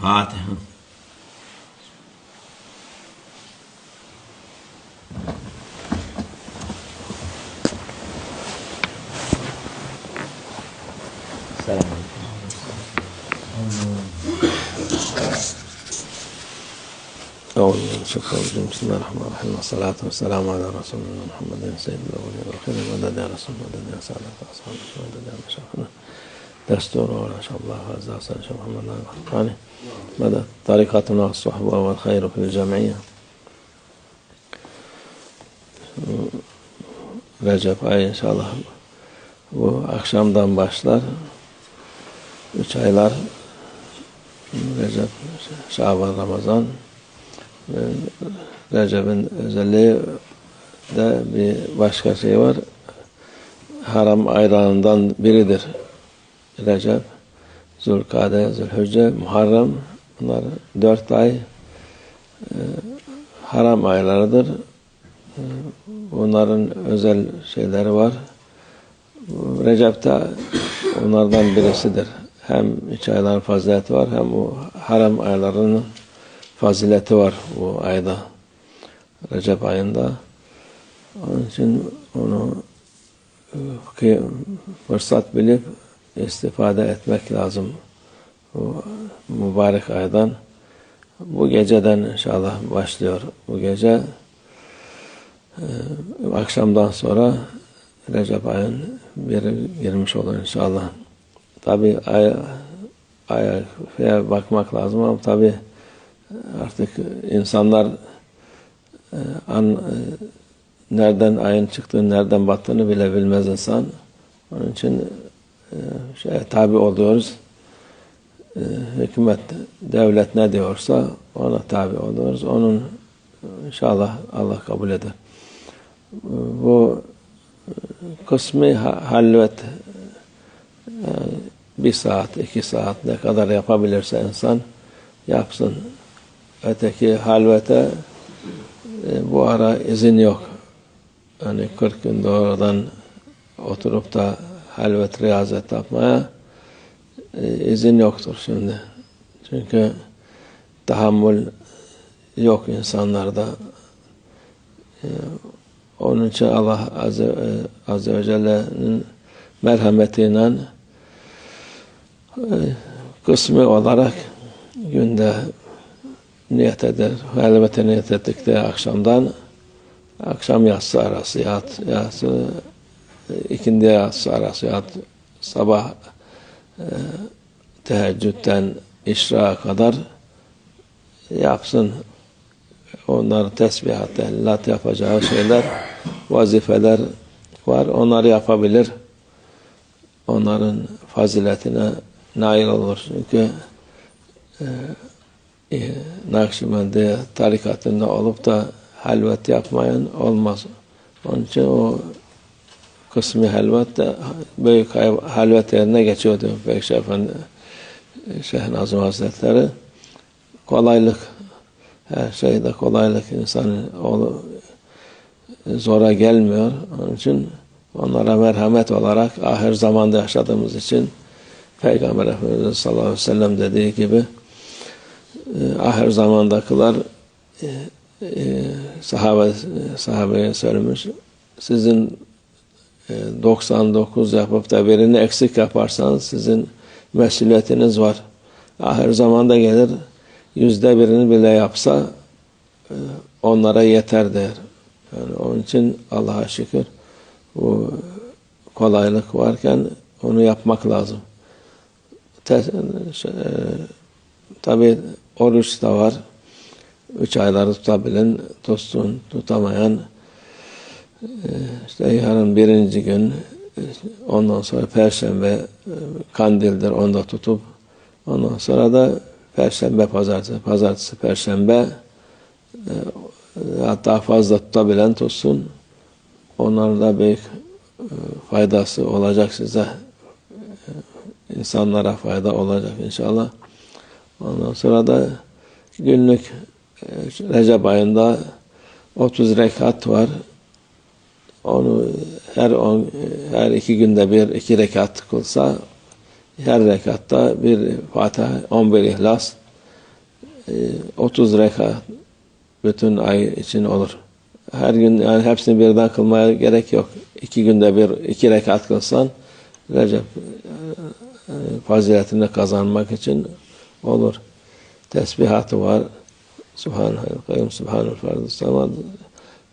Fatiha. Selam. أعوذ الرجيم بسم الله الرحمن الرحيم والصلاة والسلام على رسولنا محمد سيد الأولين والآخرين مدد رسول مدد يا سعادة أصحاب مدد يا دستور ولا شاء الله عز وجل شيخ محمد الرحمن مدد طريقتنا الصحبة والخير في الجمعية Recep ayı inşallah bu akşamdan başlar. Üç aylar Recep, Şaban, Ramazan Recep'in özelliği de bir başka şey var. Haram aylarından biridir. Recep, Zulkade, Zülhücce, Muharrem bunlar dört ay e, haram aylarıdır. E, bunların özel şeyleri var. Recep'te onlardan birisidir. Hem üç ayların fazileti var hem o haram aylarının fazileti var bu ayda. Recep ayında. Onun için onu e, fırsat bilip istifade etmek lazım. Bu mübarek aydan. Bu geceden inşallah başlıyor. Bu gece e, akşamdan sonra Recep ayın biri girmiş olur inşallah. Tabi ay, aya bakmak lazım ama tabi artık insanlar e, an, e, nereden ayın çıktığını, nereden battığını bile bilmez insan. Onun için e, şey, tabi oluyoruz. Hükümet, devlet ne diyorsa ona tabi oluyoruz. Onun inşallah Allah kabul eder. Bu kısmı halvet bir saat, iki saat ne kadar yapabilirse insan yapsın. Öteki halvete e, bu ara izin yok. Yani 40 gün doğrudan oturup da halvet riyazet yapmaya e, izin yoktur şimdi. Çünkü tahammül yok insanlarda. E, onun için Allah Azze, e, Azze ve Celle'nin merhametiyle e, kısmı olarak günde niyet eder. Halvete niyet ettikleri akşamdan akşam yatsı arası yat, yatsı ikindi yatsı arası yat, sabah e, teheccüden işrağa kadar yapsın. Onların tesbihat, lat yapacağı şeyler, vazifeler var. Onları yapabilir. Onların faziletine nail olur. Çünkü e, e, Nakşibendi tarikatında olup da halvet yapmayan olmaz. Onun için o kısmı halvet de büyük halvet yerine geçiyordu Bekşi Efendi Şeyh Nazım Hazretleri. Kolaylık her şeyde kolaylık insanın oğlu zora gelmiyor. Onun için onlara merhamet olarak ahir zamanda yaşadığımız için Peygamber Efendimiz sallallahu aleyhi ve sellem dediği gibi e, ahir zamandakiler e, e, sahabe, sahabeye söylemiş sizin e, 99 yapıp da birini eksik yaparsanız sizin mesuliyetiniz var. Ahir zamanda gelir yüzde birini bile yapsa e, onlara yeter der. Yani onun için Allah'a şükür bu kolaylık varken onu yapmak lazım. Te, şey, e, tabi Oruç da var. Üç ayları tutabilen, tutsun, tutamayan işte yarın birinci gün ondan sonra perşembe e, kandildir onda tutup ondan sonra da perşembe pazartesi pazartesi perşembe e, hatta fazla tutabilen tutsun onların da büyük faydası olacak size insanlara fayda olacak inşallah. Ondan sonra da günlük e, Recep ayında 30 rekat var. Onu her on, her iki günde bir iki rekat kılsa Her rekatta bir Fatiha, 11 İhlas, e, 30 rekat bütün ay için olur. Her gün yani hepsini birden kılmaya gerek yok. İki günde bir iki rekat kılsan Recep e, e, faziletini kazanmak için olur. Tesbihatı var. Subhanallah, kayyum, subhanal fardı, samad,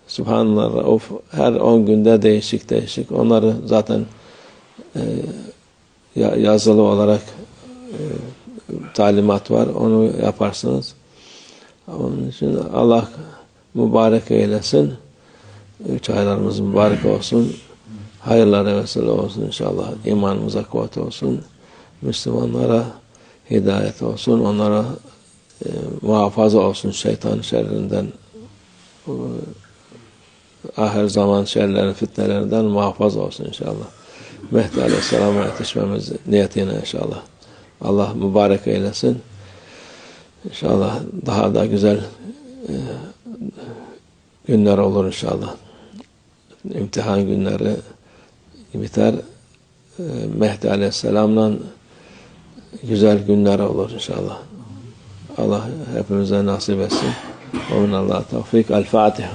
subhanallah, rauf. Her on günde değişik değişik. Onları zaten e, ya- yazılı olarak e, talimat var. Onu yaparsınız. Onun için Allah mübarek eylesin. Üç aylarımız mübarek olsun. Hayırlara vesile olsun inşallah. İmanımıza kuvvet olsun. Müslümanlara hidayet olsun. Onlara e, muhafaza olsun şeytan şerrinden. E, ahir zaman şerlerin, fitnelerinden muhafaza olsun inşallah. Mehdi Aleyhisselam'a yetişmemiz niyetine inşallah. Allah mübarek eylesin. İnşallah daha da güzel e, günler olur inşallah. İmtihan günleri biter. E, Mehdi Aleyhisselam'la güzel günler olur inşallah. Allah hepimize nasip etsin. Minallah tevfik. El Fatiha.